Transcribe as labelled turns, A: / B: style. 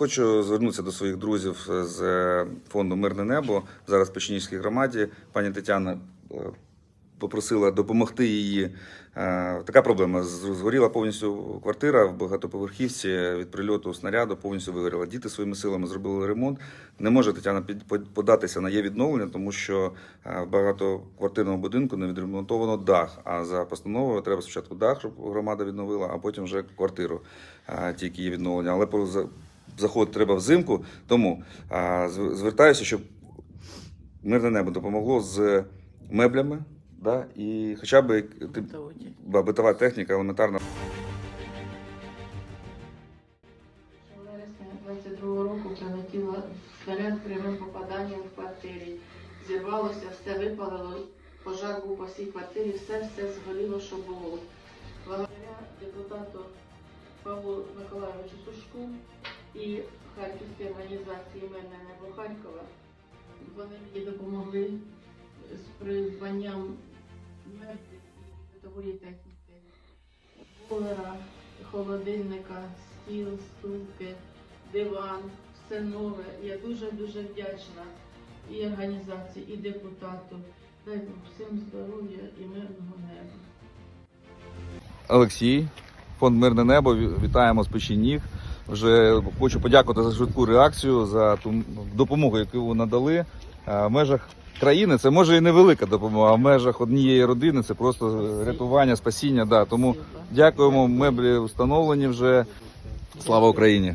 A: Хочу звернутися до своїх друзів з е, фонду Мирне небо зараз в Печенігській громаді. Пані Тетяна е, попросила допомогти її. Е, Така проблема. Згоріла повністю квартира в багатоповерхівці від прильоту снаряду, повністю вигоріла. Діти своїми силами зробили ремонт. Не може Тетяна податися на є відновлення, тому що в багатоквартирному будинку не відремонтовано дах. А за постановою треба спочатку дах, щоб громада відновила, а потім вже квартиру, тільки є відновлення. Але заходити треба взимку. Тому зв- звертаюся, щоб мирне небо допомогло з меблями. Да, і хоча б ти- битова техніка елементарна.
B: вересня 22 року прилетіла снаряд прямим попаданням в квартирі. Зірвалося, все випалило, пожар був по всій квартирі, все все згоріло, що було. Благодаря депутату Павлу Миколайовичу Сушку і Харківській організації Мирне небо Харкова вони мені допомогли з придбанням і битової техніки, кулера, холодильника, стіл, стулки, диван, все нове. Я дуже-дуже вдячна і організації, і депутату. Дай Бог всім здоров'я і мирного неба.
A: Олексій, фонд Мирне небо. Вітаємо з печеніг. Вже хочу подякувати за швидку реакцію, за ту допомогу, яку ви надали. Е, В межах країни це може і невелика допомога, а в межах однієї родини це просто рятування, спасіння. Да. Тому дякуємо. Меблі встановлені вже. Слава Україні!